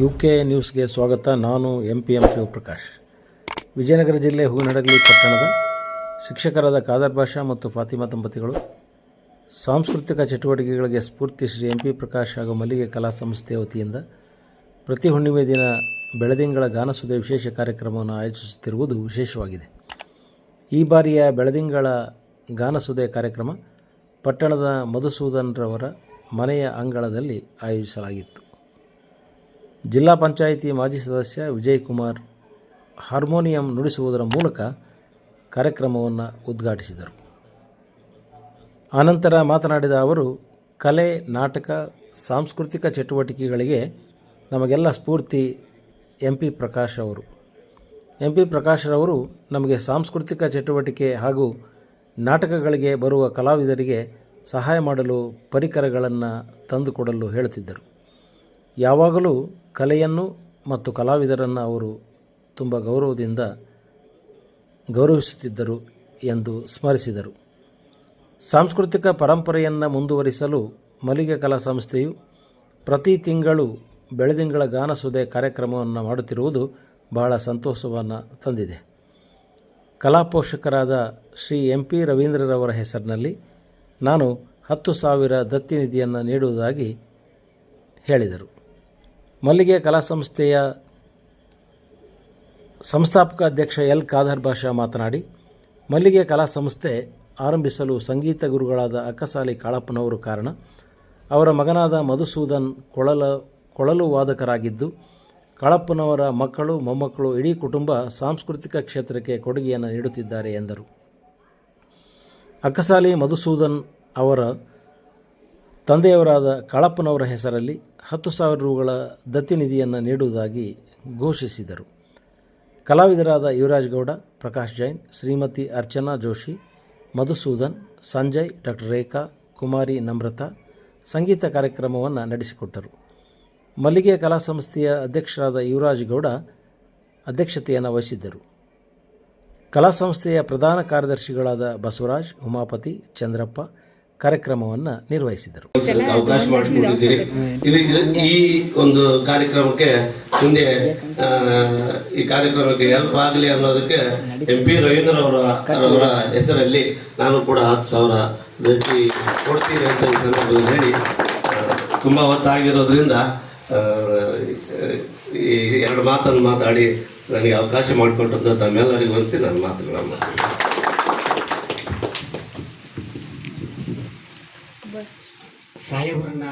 U K ನ್ಯೂಸ್ಗೆ ಸ್ವಾಗತ. ನಾನು M P M Shivaprakash. Vijayanagara ಜಿಲ್ಲೆ ಹೂನಡಗಲಿ ಪಟ್ಟಣದ ಶಿಕ್ಷಕರಾದ ಖಾದರ್ ಭಾಷಾ ಮತ್ತು ಫಾತಿಮಾ ದಂಪತಿಗಳು, ಸಾಂಸ್ಕೃತಿಕ ಚಟುವಟಿಕೆಗಳಿಗೆ ಸ್ಫೂರ್ತಿ ಶ್ರೀ ಎಂ ಪಿ ಪ್ರಕಾಶ್ ಹಾಗೂ ಮಲ್ಲಿಗೆ ಕಲಾ ಸಂಸ್ಥೆಯ ವತಿಯಿಂದ ಪ್ರತಿ ಹುಣ್ಣಿಮೆ ದಿನ ಬೆಳದಿಂಗಳ ಗಾನಸುದೆ ವಿಶೇಷ ಕಾರ್ಯಕ್ರಮವನ್ನು ಆಯೋಜಿಸುತ್ತಿರುವುದು ವಿಶೇಷವಾಗಿದೆ. ಈ ಬಾರಿಯ ಬೆಳದಿಂಗಳ ಗಾನಸುದೆ ಕಾರ್ಯಕ್ರಮ ಪಟ್ಟಣದ ಮಧುಸೂದನ್ರವರ ಮನೆಯ ಅಂಗಳದಲ್ಲಿ ಆಯೋಜಿಸಲಾಗಿತ್ತು. ಜಿಲ್ಲಾ ಪಂಚಾಯಿತಿ ಮಾಜಿ ಸದಸ್ಯ ವಿಜಯ್ ಕುಮಾರ್ ಹಾರ್ಮೋನಿಯಂ ನುಡಿಸುವುದರ ಮೂಲಕ ಕಾರ್ಯಕ್ರಮವನ್ನು ಉದ್ಘಾಟಿಸಿದರು. ಆನಂತರ ಮಾತನಾಡಿದ ಅವರು, ಕಲೆ, ನಾಟಕ, ಸಾಂಸ್ಕೃತಿಕ ಚಟುವಟಿಕೆಗಳಿಗೆ ನಮಗೆಲ್ಲ ಸ್ಫೂರ್ತಿ ಎಂ ಪಿ ಪ್ರಕಾಶ್ ಅವರು. ಎಂ ಪಿ ಪ್ರಕಾಶ್ರವರು ನಮಗೆ ಸಾಂಸ್ಕೃತಿಕ ಚಟುವಟಿಕೆ ಹಾಗೂ ನಾಟಕಗಳಿಗೆ ಬರುವ ಕಲಾವಿದರಿಗೆ ಸಹಾಯ ಮಾಡಲು ಪರಿಕರಗಳನ್ನು ತಂದುಕೊಡಲು ಹೇಳುತ್ತಿದ್ದರು ಯಾವಾಗಲೂ ಕಲೆಯನ್ನು ಮತ್ತು ಕಲಾವಿದರನ್ನು ಅವರು ತುಂಬ ಗೌರವದಿಂದ ಗೌರವಿಸುತ್ತಿದ್ದರು ಎಂದು ಸ್ಮರಿಸಿದರು. ಸಾಂಸ್ಕೃತಿಕ ಪರಂಪರೆಯನ್ನು ಮುಂದುವರಿಸಲು ಮಲ್ಲಿಗೆ ಕಲಾ ಸಂಸ್ಥೆಯು ಪ್ರತಿ ತಿಂಗಳು ಬೆಳದಿಂಗಳ ಗಾನಸುದೆ ಕಾರ್ಯಕ್ರಮವನ್ನು ಮಾಡುತ್ತಿರುವುದು ಬಹಳ ಸಂತೋಷವನ್ನು ತಂದಿದೆ. ಕಲಾ ಪೋಷಕರಾದ ಶ್ರೀ ಎಂ ಪಿ ರವೀಂದ್ರರವರ ಹೆಸರಿನಲ್ಲಿ ನಾನು ಹತ್ತು ಸಾವಿರ ದತ್ತಿ ನಿಧಿಯನ್ನು ನೀಡುವುದಾಗಿ ಹೇಳಿದರು. ಮಲ್ಲಿಗೆ ಕಲಾ ಸಂಸ್ಥೆಯ ಸಂಸ್ಥಾಪಕ ಅಧ್ಯಕ್ಷ ಎಲ್ ಖಾದರ್ ಬಾಷಾ ಮಾತನಾಡಿ, ಮಲ್ಲಿಗೆ ಕಲಾ ಸಂಸ್ಥೆ ಆರಂಭಿಸಲು ಸಂಗೀತ ಗುರುಗಳಾದ ಅಕ್ಕಸಾಲಿ ಕಾಳಪ್ಪನವರು ಕಾರಣ, ಅವರ ಮಗನಾದ ಮಧುಸೂದನ್ ಕೊಳಲ, ಕೊಳಲು ವಾದಕರಾಗಿದ್ದು, ಕಾಳಪ್ಪನವರ ಮಕ್ಕಳು, ಮೊಮ್ಮಕ್ಕಳು, ಇಡೀ ಕುಟುಂಬ ಸಾಂಸ್ಕೃತಿಕ ಕ್ಷೇತ್ರಕ್ಕೆ ಕೊಡುಗೆಯನ್ನು ನೀಡುತ್ತಿದ್ದಾರೆ ಎಂದರು. ಅಕ್ಕಸಾಲಿ ಮಧುಸೂದನ್ ಅವರ ತಂದೆಯವರಾದ ಕಾಳಪ್ಪನವರ ಹೆಸರಲ್ಲಿ ಹತ್ತು ಸಾವಿರ ರುಗಳ ದತ್ತಿ ನಿಧಿಯನ್ನು ನೀಡುವುದಾಗಿ ಘೋಷಿಸಿದರು. ಕಲಾವಿದರಾದ ಯುವರಾಜ್ ಗೌಡ, ಪ್ರಕಾಶ್ ಜೈನ್, ಶ್ರೀಮತಿ ಅರ್ಚನಾ ಜೋಶಿ, ಮಧುಸೂದನ್, ಸಂಜಯ್ ಡಾಕ್ಟರ್ ರೇಖಾ, ಕುಮಾರಿ ನಮ್ರತಾ ಸಂಗೀತ ಕಾರ್ಯಕ್ರಮವನ್ನು ನಡೆಸಿಕೊಟ್ಟರು. ಮಲ್ಲಿಗೆ ಕಲಾ ಸಂಸ್ಥೆಯ ಅಧ್ಯಕ್ಷರಾದ ಯುವರಾಜ್ ಗೌಡ ಅಧ್ಯಕ್ಷತೆಯನ್ನು ವಹಿಸಿದ್ದರು. ಕಲಾ ಸಂಸ್ಥೆಯ ಪ್ರಧಾನ ಕಾರ್ಯದರ್ಶಿಗಳಾದ ಬಸವರಾಜ್, ಉಮಾಪತಿ, ಚಂದ್ರಪ್ಪ ಕಾರ್ಯಕ್ರಮವನ್ನು ನಿರ್ವಹಿಸಿದರು. ಅವಕಾಶ ಮಾಡಿಕೊಟ್ಟಿದ್ದೀರಿ ಇದು ಇದು- ಈ ಒಂದು ಕಾರ್ಯಕ್ರಮಕ್ಕೆ ಮುಂದೆ ಆ, ಈ ಕಾರ್ಯಕ್ರಮಕ್ಕೆ ಹೆಲ್ಪ್ ಆಗಲಿ ಅನ್ನೋದಕ್ಕೆ ಎಂ ಪಿ ರವೀಂದ್ರ ಅವರ ಅವರ ಹೆಸರಲ್ಲಿ ನಾನು ಕೂಡ ಹತ್ತು ಸಾವಿರ ಕೊಡ್ತೀನಿ ಅಂತ ಈ ಸಂದರ್ಭದಲ್ಲಿ ಹೇಳಿ ತುಂಬಾ ಹೊತ್ತಾಗಿರೋದ್ರಿಂದ ಆ, ಈ ಎರಡು ಮಾತನ್ನು ಮಾತಾಡಿ ನನಗೆ ಅವಕಾಶ ಮಾಡಿಕೊಟ್ಟಂತ ತಮ್ಮೆಲ್ಲರಿಗೂ ಅನಿಸಿ ನನ್ನ ಮಾತುಗಳನ್ನು. ಸಾಹೇಬ್ರನ್ನ